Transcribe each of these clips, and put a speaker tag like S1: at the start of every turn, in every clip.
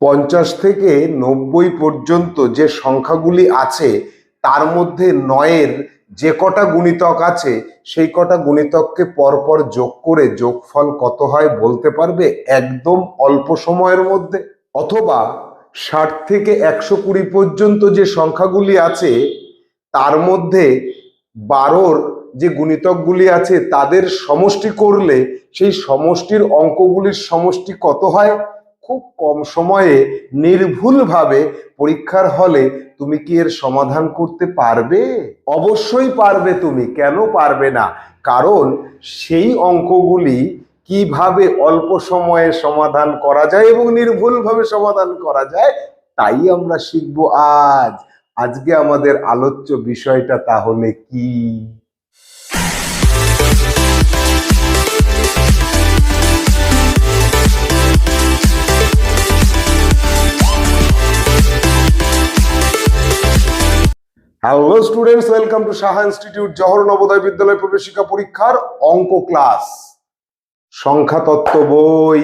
S1: পঞ্চাশ থেকে নব্বই পর্যন্ত যে সংখ্যাগুলি আছে, তার মধ্যে নয়ের যে কটা গুণিতক আছে, সেই কটা গুণিতককে পরপর যোগ করে যোগফল কত হয় বলতে পারবে? একদম অল্প সময়ের মধ্যে। অথবা ষাট থেকে একশো কুড়ি পর্যন্ত যে সংখ্যাগুলি আছে, তার মধ্যে বারোর যে গুণিতকগুলি আছে, তাদের সমষ্টি করলে সেই সমষ্টির অঙ্কগুলির সমষ্টি কত হয়? খুব কম সময়ে নির্ভুলভাবে পরীক্ষার হলে তুমি কি এর সমাধান করতে পারবে? অবশ্যই পারবে তুমি। কেন পারবে না? কারণ সেই অঙ্কগুলি কীভাবে অল্প সময়ে সমাধান করা যায় এবং নির্ভুলভাবে সমাধান করা যায়, তাই আমরা শিখব আজ। আজকে আমাদের আলোচ্য বিষয়টা তাহলে কি? Hello students welcome to Saha institute Jawahar Navodaya Vidyalaya প্রবেশিকা পরীক্ষার অঙ্ক ক্লাস সংখ্যাতত্ত্ব বই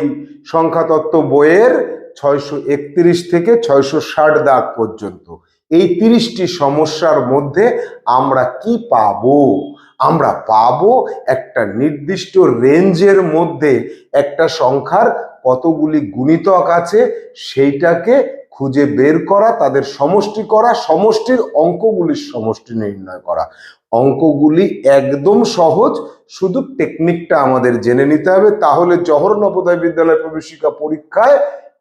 S1: সংখ্যাতত্ত্ব বইয়ের ছয়শো একত্রিশ থেকে ছয়শো ষাট দাগ পর্যন্ত। এই তিরিশটি সমস্যার মধ্যে আমরা কি পাব? আমরা পাবো একটা নির্দিষ্ট রেঞ্জের মধ্যে একটা সংখ্যার কতগুলি গুণিতক আছে, সেইটাকে খুঁজে বের করা, তাদের সমষ্টি করা, সমষ্টির অঙ্কগুলির সমষ্টি নির্ণয় করা। অঙ্কগুলি একদম সহজ, শুধু টেকনিকটা আমাদের জেনে নিতে হবে। তাহলে জহর নবোদয় বিদ্যালয় প্রবেশিকা পরীক্ষায়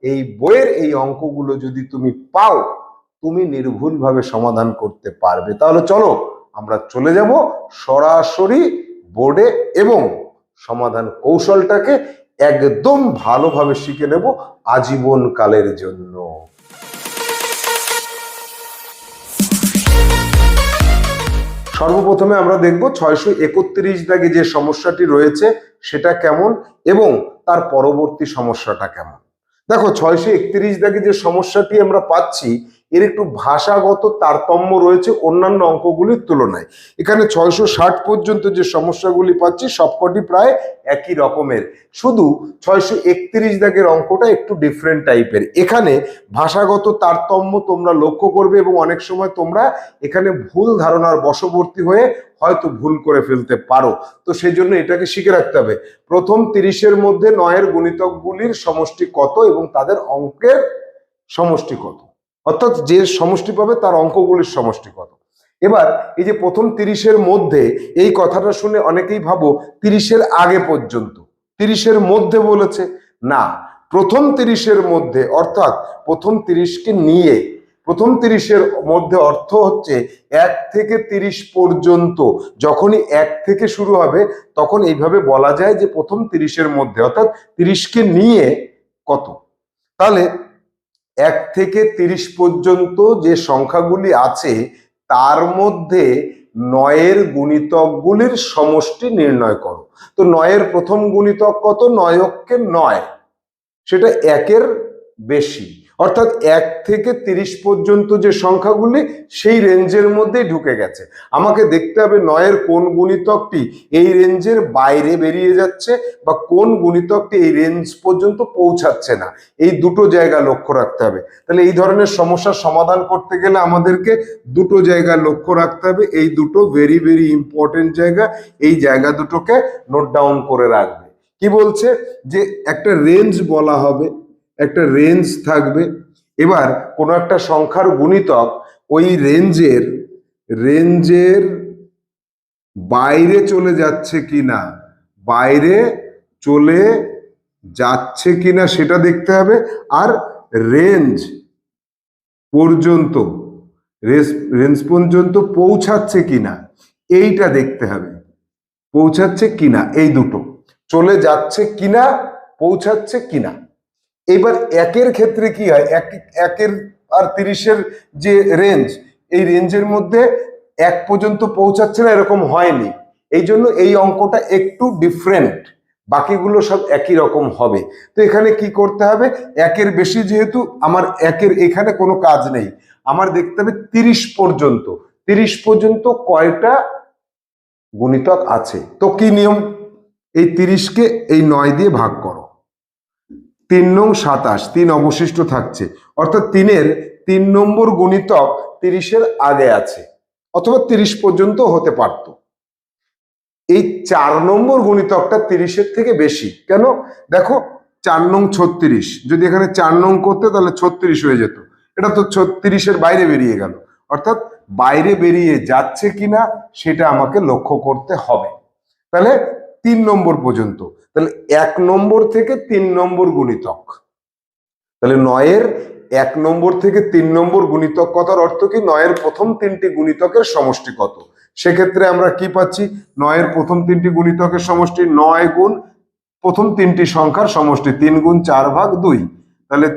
S1: এই বইয়ের এই অঙ্কগুলো যদি তুমি পাও, তুমি নির্ভুলভাবে সমাধান করতে পারবে। তাহলে চলো, আমরা চলে যাব সরাসরি বোর্ডে এবং সমাধান কৌশলটাকে একদম ভালোভাবে শিখে নেব আজীবন কালের জন্য। সর্বপ্রথমে আমরা দেখব ছয়শো একত্রিশ দাগে যে সমস্যাটি রয়েছে, সেটা কেমন এবং তার পরবর্তী সমস্যাটা কেমন। দেখো, ছয়শো একত্রিশ দাগে যে সমস্যাটি আমরা পাচ্ছি এর একটু ভাষাগত তারতম্য রয়েছে অন্যান্য অঙ্কগুলির তুলনায়। এখানে ছয়শো ষাট পর্যন্ত যে সমস্যাগুলি পাচ্ছি, সবকটি প্রায় একই রকমের। শুধু ছয়শো একত্রিশ দাগের অঙ্কটা একটু ডিফারেন্ট টাইপের এখানে ভাষাগত তারতম্য তোমরা লক্ষ্য করবে এবং অনেক সময় তোমরা এখানে ভুল ধারণার বশবর্তী হয়ে হয়তো ভুল করে ফেলতে পারো। তো সেই জন্য এটাকে শিখে রাখতে হবে। প্রথম তিরিশের মধ্যে নয়ের গুণিতকগুলির সমষ্টি কত এবং তাদের অঙ্কের সমষ্টি কত? অর্থাৎ যে সমষ্টি পাবে তার অঙ্কগুলির সমষ্টি কত। এবার এই যে প্রথম তিরিশের মধ্যে এই কথাটা শুনে অনেকেই ভাবো তিরিশের আগে পর্যন্ত। তিরিশের মধ্যে বলেছে। না, প্রথম তিরিশের মধ্যে, অর্থাৎ প্রথম তিরিশকে নিয়ে, প্রথম তিরিশের মধ্যে অর্থ হচ্ছে এক থেকে তিরিশ পর্যন্ত। যখনই এক থেকে শুরু হবে, তখন এইভাবে বলা যায় যে প্রথম তিরিশের মধ্যে, অর্থাৎ তিরিশকে নিয়ে কত। তাহলে এক থেকে তিরিশ পর্যন্ত যে সংখ্যাগুলি আছে, তার মধ্যে নয়ের গুণিতকগুলির সমষ্টি নির্ণয় করো। তো নয়ের প্রথম গুণিতক কত? নয়ককে নয়। সেটা একের বেশি। অর্থাৎ এক থেকে তিরিশ পর্যন্ত যে সংখ্যাগুলি, সেই রেঞ্জের মধ্যেই ঢুকে গেছে। আমাকে দেখতে হবে নয়ের কোন গুণিতকটি এই রেঞ্জের বাইরে বেরিয়ে যাচ্ছে বা কোন গুণিতকটি এই রেঞ্জ পর্যন্ত পৌঁছাচ্ছে না। এই দুটো জায়গা লক্ষ্য রাখতে হবে। তাহলে এই ধরনের সমস্যার সমাধান করতে গেলে আমাদেরকে দুটো জায়গা লক্ষ্য রাখতে হবে। এই দুটো ভেরি ভেরি ইম্পর্টেন্ট জায়গা, এই জায়গা দুটোকে নোট ডাউন করে রাখবে। কি বলছে? যে একটা রেঞ্জ বলা হবে একটা রেঞ্জ থাকবে। এবার কোনো একটা সংখ্যার গুণিতক ওই রেঞ্জের রেঞ্জের বাইরে চলে যাচ্ছে কি না বাইরে চলে যাচ্ছে কিনা সেটা দেখতে হবে। আর রেঞ্জ পর্যন্ত রেঞ্জ পর্যন্ত পৌঁছাচ্ছে কি না এইটা দেখতে হবে। পৌঁছাচ্ছে কিনা, এই দুটো। চলে যাচ্ছে কিনা, পৌঁছাচ্ছে কিনা। এবার একের ক্ষেত্রে কি হয়? এক, একের আর তিরিশের যে রেঞ্জ এই রেঞ্জের মধ্যে এক পর্যন্ত পৌঁছাচ্ছে না, এরকম হয়নি। এই জন্য এই অঙ্কটা একটু ডিফারেন্ট বাকিগুলো সব একই রকম হবে। তো এখানে কি করতে হবে? একের বেশি যেহেতু, আমার একের এখানে কোনো কাজ নেই। আমার দেখতে হবে তিরিশ পর্যন্ত। তিরিশ পর্যন্ত কয়টা গুণিতক আছে? তো কি নিয়ম? এই তিরিশকে এই নয় দিয়ে ভাগ করো। তিন নং সাতাশ, তিন অবশিষ্ট থাকছে। অর্থাৎ তিনের তিন নম্বর গুণিতক তিরিশের আগে আছে, অথবা তিরিশ পর্যন্ত হতে পারত। এই চার নম্বর গুণিতকটা তিরিশের থেকে বেশি। কেন? দেখো, চার নং ছত্রিশ, যদি এখানে চার নং করতে তাহলে ছত্রিশ হয়ে যেত। এটা তো ছত্রিশের বাইরে বেরিয়ে গেল। অর্থাৎ বাইরে বেরিয়ে যাচ্ছে কিনা সেটা আমাকে লক্ষ্য করতে হবে। তাহলে তিন নম্বর পর্যন্ত। তাহলে এক নম্বর থেকে তিন নম্বর গুণিতক। তাহলে নয়ের এক নম্বর থেকে তিন নম্বর গুণিতক কথার অর্থ কি? নয়ের প্রথম তিনটি গুণিতকের সমষ্টি কত? সেক্ষেত্রে আমরা কি পাচ্ছি? নয়ের প্রথম তিনটি গুণিতকের সমষ্টি নয় গুণ প্রথম তিনটি সংখ্যার সমষ্টি তিন গুণ চার ভাগ দুই। তাহলে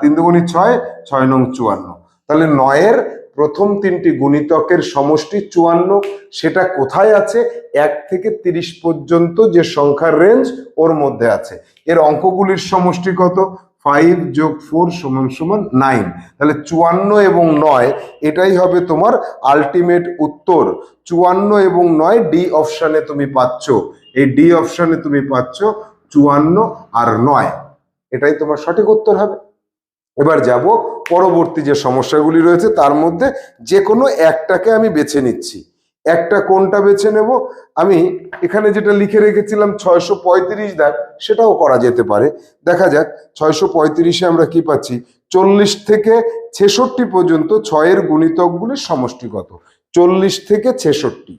S1: তিন দুগুণী ছয় ছয় নং চুয়ান্ন। তাহলে নয়ের প্রথম তিনটি গুণিতকের সমষ্টি চুয়ান্ন, সেটা কোথায় আছে? এক থেকে তিরিশ পর্যন্ত যে সংখ্যার রেঞ্জ ওর মধ্যে আছে। এর অঙ্কগুলির সমষ্টি কত? ফাইভ যোগ ফোর সমান সমান নাইন তাহলে চুয়ান্ন এবং নয়, এটাই হবে তোমার আলটিমেট উত্তর। চুয়ান্ন এবং নয় ডি অপশানে তুমি পাচ্ছ। এই ডি অপশানে তুমি পাচ্ছ চুয়ান্ন আর নয়। এটাই তোমার সঠিক উত্তর হবে। এবার যাব পরবর্তী যে সমস্যাগুলি রয়েছে, তার মধ্যে যে কোনো একটাকে আমি বেছে নিচ্ছি। একটা কোনটা বেছে নেব? আমি এখানে যেটা লিখে রেখেছিলাম ছয়শো পঁয়ত্রিশ দাগ, সেটাও করা যেতে পারে। দেখা যাক, ছয়শো পঁয়ত্রিশে আমরা কি পাচ্ছি? চল্লিশ থেকে ছেষট্টি পর্যন্ত ছয়ের গুণিতকগুলির সমষ্টি কত? চল্লিশ থেকে ছেষট্টি।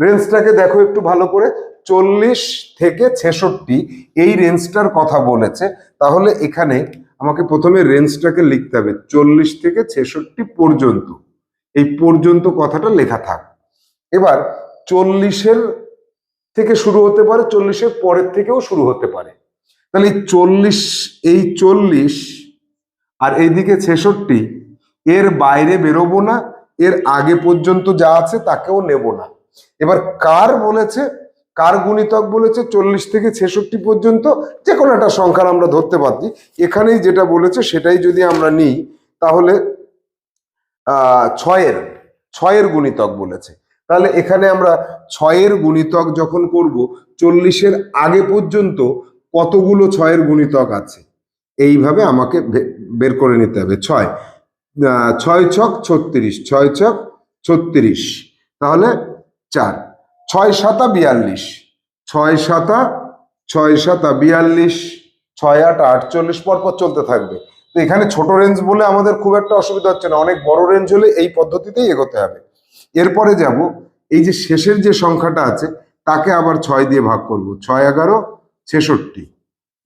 S1: রেঞ্জটাকে দেখো একটু ভালো করে। চল্লিশ থেকে ছেষট্টি, এই রেঞ্জটার কথা বলেছে। তাহলে এখানে আমাকে প্রথমে রেঞ্জটাকে লিখতে হবে চল্লিশ থেকে ছেষট্টি পর্যন্ত। এই পর্যন্ত কথাটা লেখা থাক। এবার চল্লিশের থেকে শুরু হতে পারে, চল্লিশের পরের থেকেও শুরু হতে পারে। তাহলে এই চল্লিশ এই চল্লিশ আর এইদিকে ছেষট্টি, এর বাইরে বেরোবো না, এর আগে পর্যন্ত যা আছে তাকেও নেব না। এবার কার বলেছে? কার গুণিতক বলেছে? চল্লিশ থেকে ছেষট্টি পর্যন্ত যে কোনো একটা সংখ্যার আমরা ধরতে পারছি এখানেই যেটা বলেছে, সেটাই যদি আমরা নিই, তাহলে ছয়ের ছয়ের গুণিতক বলেছে। তাহলে এখানে আমরা ছয়ের গুণিতক যখন করব, চল্লিশের আগে পর্যন্ত কতগুলো ছয়ের গুণিতক আছে? এইভাবে আমাকে বের করে নিতে হবে। ছয় ছয় ছক ছত্রিশ, ছয় ছক ছত্রিশ। তাহলে, চার। ছয় সাতা বিয়াল্লিশ। ছয় সাতা ছয় সাতা বিয়াল্লিশ, ছয় আট আটচল্লিশ পরপর চলতে থাকবে। তো এখানে ছোট রেঞ্জ বলে আমাদের খুব একটা অসুবিধা হচ্ছে না। অনেক বড় রেঞ্জ হলে এই পদ্ধতিতেই এগোতে হবে। এরপরে যাব, এই যে শেষের যে সংখ্যাটা আছে, তাকে আবার ছয় দিয়ে ভাগ করব। ছয় এগারো, ছেষট্টি।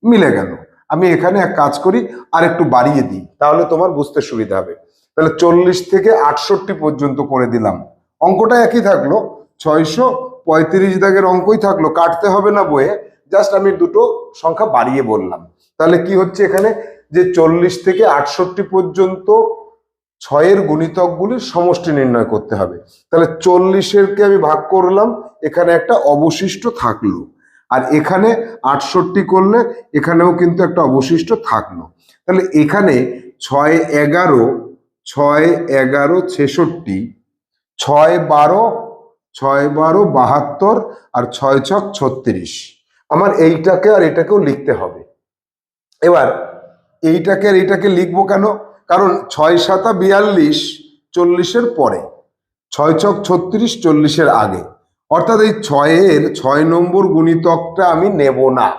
S1: মিলে গেল। আমি এখানে এক কাজ করি আর একটু বাড়িয়ে দিই, তাহলে তোমার বুঝতে সুবিধা হবে। তাহলে চল্লিশ থেকে আটষট্টি পর্যন্ত করে দিলাম। অঙ্কটা একই থাকল, ছয়শো পঁয়ত্রিশ দাগের অঙ্কই থাকল, কাটতে হবে না বইয়ে জাস্ট আমি দুটো সংখ্যা বাড়িয়ে বললাম। তাহলে কি হচ্ছে এখানে? যে চল্লিশ থেকে আটষট্টি পর্যন্ত ছয়ের গুণিতকগুলির সমষ্টি নির্ণয় করতে হবে। তাহলে চল্লিশেরকে আমি ভাগ করলাম, এখানে একটা অবশিষ্ট থাকল। আর এখানে আটষট্টি করলে এখানেও কিন্তু একটা অবশিষ্ট থাকল। তাহলে এখানে ছয় এগারো ছয় এগারো ছেষট্টি, ছয় বারো ছয় বারো বাহাত্তর আর ছয় ছক ছত্রিশ। আমার এইটাকে আর এটাকেও লিখতে হবে। এবার, এইটাকে আর এইটাকে লিখব কেন? কারণ ছয় সাতা বিয়াল্লিশ চল্লিশের পরে, ছয় ছক ছত্রিশ চল্লিশের আগে। অর্থাৎ এই ছয়ের ছয় নম্বর গুণিতকটা আমি নেব না।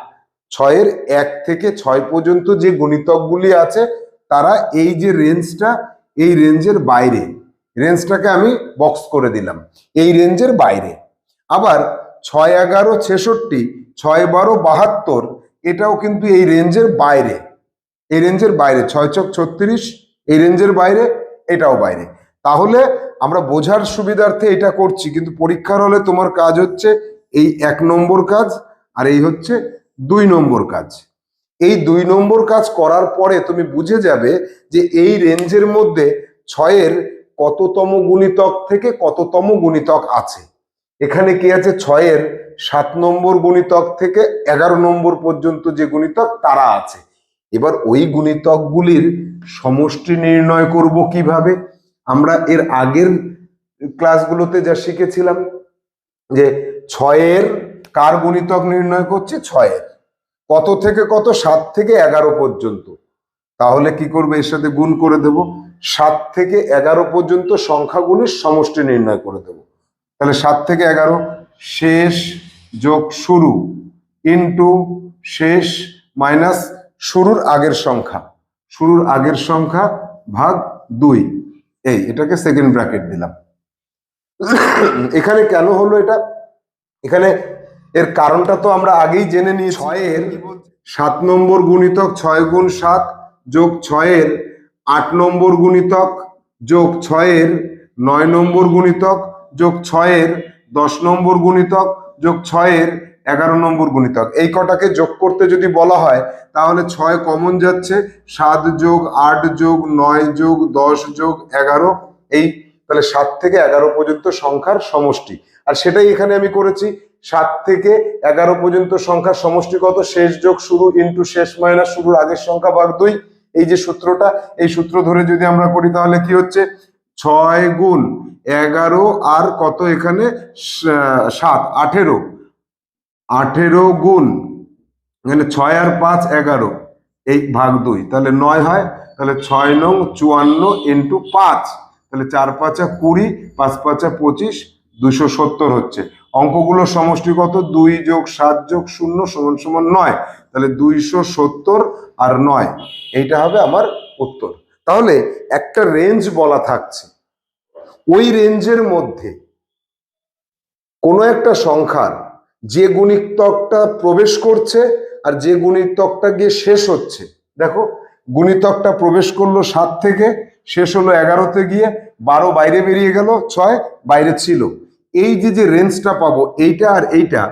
S1: ছয়ের এক থেকে ছয় পর্যন্ত যে গুণিতকগুলি আছে, তারা এই যে রেঞ্জটা এই রেঞ্জের বাইরে। রেঞ্জটাকে আমি বক্স করে দিলাম। এই রেঞ্জের বাইরে। আবার ছয় এগারো ছেষট্টি, ছয় বারো বাহাত্তর, এটাও কিন্তু এই রেঞ্জের বাইরে। এই রেঞ্জের বাইরে, ছয় ছক ছত্রিশ, এই রেঞ্জের বাইরে, এটাও বাইরে। তাহলে আমরা বোঝার সুবিধার্থে এটা করছি, কিন্তু পরীক্ষার হলে তোমার কাজ হচ্ছে এই এক নম্বর কাজ, আর এই হচ্ছে দুই নম্বর কাজ। এই দুই নম্বর কাজ করার পরে তুমি বুঝে যাবে যে এই রেঞ্জের মধ্যে ছয়ের কততম গুণিতক থেকে কততম গুণিতক আছে? এখানে কি আছে? ছয়ের সাত নম্বর গুণিতক থেকে এগারো নম্বর পর্যন্ত যে গুণিতক, তারা আছে। এবার ওই গুণিতকগুলির সমষ্টি নির্ণয় করব কীভাবে? আমরা এর আগের ক্লাসগুলোতে যা শিখেছিলাম, যে ছয়ের কার গুণিতক নির্ণয় করছি? ছয়ের। কত থেকে কত? সাত থেকে এগারো পর্যন্ত। তাহলে কি করবে? এর সাথে গুণ করে দেব। সাত থেকে এগারো পর্যন্ত সংখ্যাগুলির সমষ্টি নির্ণয় করে দেব। তাহলে সাত থেকে এগারো শেষ যোগ শুরু ইন্টু শেষ মাইনাস শুরুর আগের সংখ্যা। শুরুর আগের সংখ্যা ভাগ দুই। এই এটাকে সেকেন্ড ব্র্যাকেট দিলাম। এখানে কেন হলো এটা? এখানে এর কারণটা তো আমরা আগেই জেনে নিই ছয়ের সাত নম্বর গুণিতক ছয় গুণ সাত যোগ ছয়ের আট নম্বর গুণিতক যোগ ছয়ের, নয় নম্বর গুণিতক যোগ ছয়ের, দশ নম্বর গুণিতক যোগ ছয়ের, এগারো নম্বর গুণিতক। এই কটাকে যোগ করতে যদি বলা হয়, তাহলে ছয় কমন যাচ্ছে, সাত যোগ আট যোগ নয় যোগ দশ যোগ এগারো, এই তাহলে সাত থেকে এগারো পর্যন্ত সংখ্যার সমষ্টি। আর সেটাই এখানে আমি করেছি, সাত থেকে এগারো পর্যন্ত সংখ্যার সমষ্টি কত? শেষ যোগ শুরু ইন্টু শেষ মাইনাস শুরুর আগের সংখ্যা ভাগ দুই এই যে সূত্রটা, এই সূত্র ধরে যদি আমরা করি তাহলে কি হচ্ছে? ছয় গুণ এগারো আর কত এখানে? সাত, আঠেরো। আঠেরো গুণ, এখানে ছয় আর পাঁচ এগারো, এই ভাগ দুই। তাহলে নয় হয়, তাহলে ছয় নং চুয়ান্ন ইন্টু পাঁচ। তাহলে চার পাঁচা কুড়ি, পাঁচ পাঁচা পঁচিশ, দুশো সত্তর হচ্ছে। অঙ্কগুলোর সমষ্টিগত দুই যোগ সাত যোগ শূন্য সমান সমান নয়। তাহলে দুইশো সত্তর আর নয়, এইটা হবে আমার উত্তর। তাহলে একটা রেঞ্জ বলা থাকছে। ওই রেঞ্জের মধ্যে কোনো একটা সংখ্যার যে গুণিতকটা প্রবেশ করছে আর যে গুণিতকটা গিয়ে শেষ হচ্ছে। দেখো, গুণিতকটা প্রবেশ করল সাত থেকে, শেষ হলো এগারোতে গিয়ে বারো বাইরে বেরিয়ে গেল, ছয় বাইরে ছিল। এই যে যে রেঞ্জটা পাবো, এইটা আর এইটা,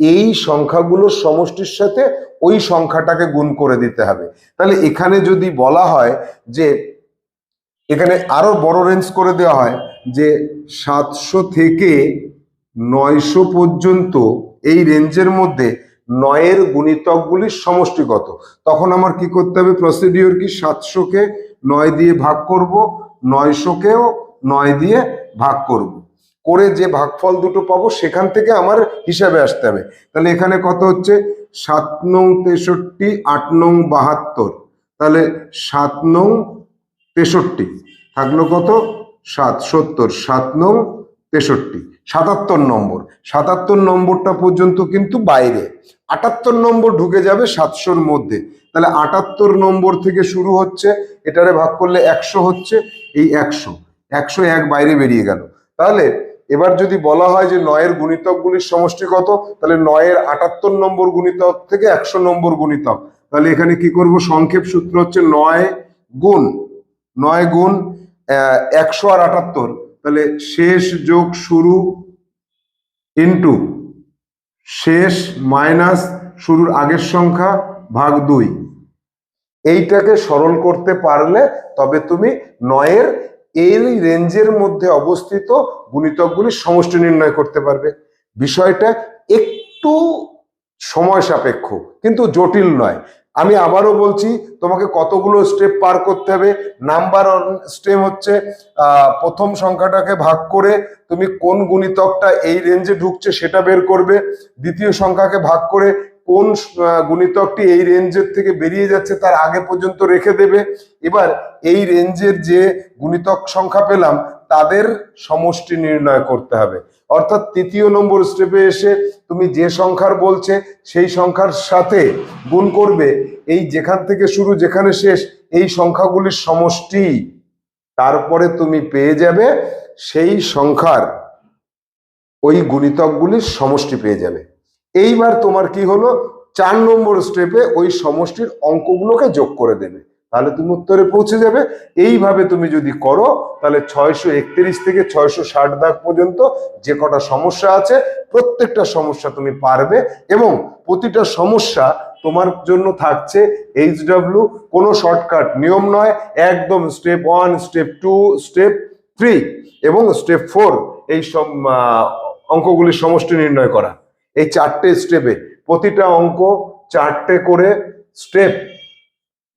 S1: এই সংখ্যাগুলোর সমষ্টির সাথে ওই সংখ্যাটাকে গুণ করে দিতে হবে। তাহলে এখানে যদি বলা হয় যে, এখানে আরও বড় রেঞ্জ করে দেওয়া হয় যে, সাতশো থেকে নয়শো পর্যন্ত এই রেঞ্জের মধ্যে নয়ের গুণিতকগুলির সমষ্টি কত? তখন আমার কি করতে হবে? প্রসিডিওর কি? সাতশোকে নয় দিয়ে ভাগ করব, নয়শোকেও নয় দিয়ে ভাগ করব। করে যে ভাগফল দুটো পাবো, সেখান থেকে আমার হিসাবে আসতে হবে। তাহলে এখানে কত হচ্ছে? সাত নং তেষট্টি, আট নং বাহাত্তর। তাহলে সাত নং তেষট্টি। থাকল কত? সাত, সত্তর। সাত নং তেষট্টি। সাতাত্তর নম্বর। সাতাত্তর নম্বরটা পর্যন্ত কিন্তু বাইরে। আটাত্তর নম্বর ঢুকে যাবে সাতশোর মধ্যে। তাহলে আটাত্তর নম্বর থেকে শুরু হচ্ছে, এটারে ভাগ করলে একশো হচ্ছে, এই একশো। একশো এক বাইরে বেরিয়ে গেল। তাহলে এবার যদি বলা হয় যে নয়ের গুণিতকগুলির সমষ্টি কত, তাহলে নয়ের আটাত্তর নম্বর গুণিতক থেকে একশো নম্বর গুণিতক। তাহলে এখানে কি করব? সংক্ষেপ সূত্র হচ্ছে নয় গুণ নয় গুণ একশো আর আটাত্তর। তাহলে শেষ যোগ শুরু ইন্টু, শেষ মাইনাস শুরুর আগের সংখ্যা ভাগ দুই। এইটাকে সরল করতে পারলে তবে তুমি নয়ের এই রেঞ্জের মধ্যে অবস্থিত গুণিতকগুলির সমষ্টি নির্ণয় করতে পারবে। বিষয়টা একটু সময় সাপেক্ষ, কিন্তু জটিল নয়। আমি আবারও বলছি, তোমাকে কতগুলো স্টেপ পার করতে হবে। নাম্বার স্টেপ হচ্ছে প্রথম সংখ্যাটাকে ভাগ করে তুমি কোন গুণিতকটা এই রেঞ্জে ঢুকছে সেটা বের করবে। দ্বিতীয় সংখ্যাকে ভাগ করে কোন গুণিতকটি এই রেঞ্জের থেকে বেরিয়ে যাচ্ছে তার আগে পর্যন্ত রেখে দেবে। এবার এই রেঞ্জের যে গুণিতক সংখ্যা পেলাম, তাদের সমষ্টি নির্ণয় করতে হবে। অর্থাৎ তৃতীয় নম্বর স্টেপে এসে তুমি যে সংখ্যার বলছে, সেই সংখ্যার সাথে গুণ করবে। এই যেখান থেকে শুরু, যেখানে শেষ, এই সংখ্যাগুলির সমষ্টি। তারপরে তুমি পেয়ে যাবে সেই সংখ্যার ওই গুণিতকগুলির সমষ্টি পেয়ে যাবে। এইবার তোমার কি হলো? চার নম্বর স্টেপে ওই সমষ্টির অঙ্কগুলোকে যোগ করে দেবে। তাহলে তুমি উত্তরে পৌঁছে যাবে। এইভাবে তুমি যদি করো, তাহলে ছয়শো একত্রিশ থেকে ছয়শো ষাট দাগ পর্যন্ত যে কটা সমস্যা আছে, প্রত্যেকটা সমস্যা তুমি পারবে এবং প্রতিটা সমস্যা তোমার জন্য থাকছে এইচ ডাব্লিউ। কোনো শর্টকাট নিয়ম নয়, একদম step one step two step three এবং স্টেপ ফোর এই সব অঙ্কগুলির সমষ্টি নির্ণয় করা। এই চারটে স্টেপে প্রতিটা অঙ্ক চারটে করে স্টেপ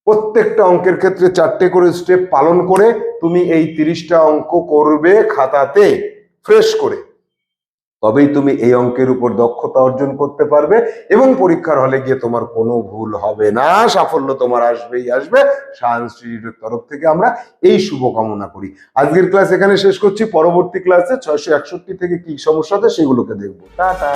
S1: প্রত্যেকটা অঙ্কের ক্ষেত্রে চারটে করে স্টেপ পালন করে তুমি এই তিরিশটা অঙ্ক করবে খাতাতে ফ্রেশ করে। তবেই তুমি এই অঙ্কের উপর দক্ষতা অর্জন করতে পারবে এবং পরীক্ষার হলে গিয়ে তোমার কোনো ভুল হবে না, সাফল্য তোমার আসবেই আসবে। শাহ তরফ থেকে আমরা এই শুভকামনা করি। আজকের ক্লাস এখানে শেষ করছি, পরবর্তী ক্লাসে ছয়শো একষট্টি থেকে কি সমস্যা আছে সেগুলোকে দেখব। টাটা।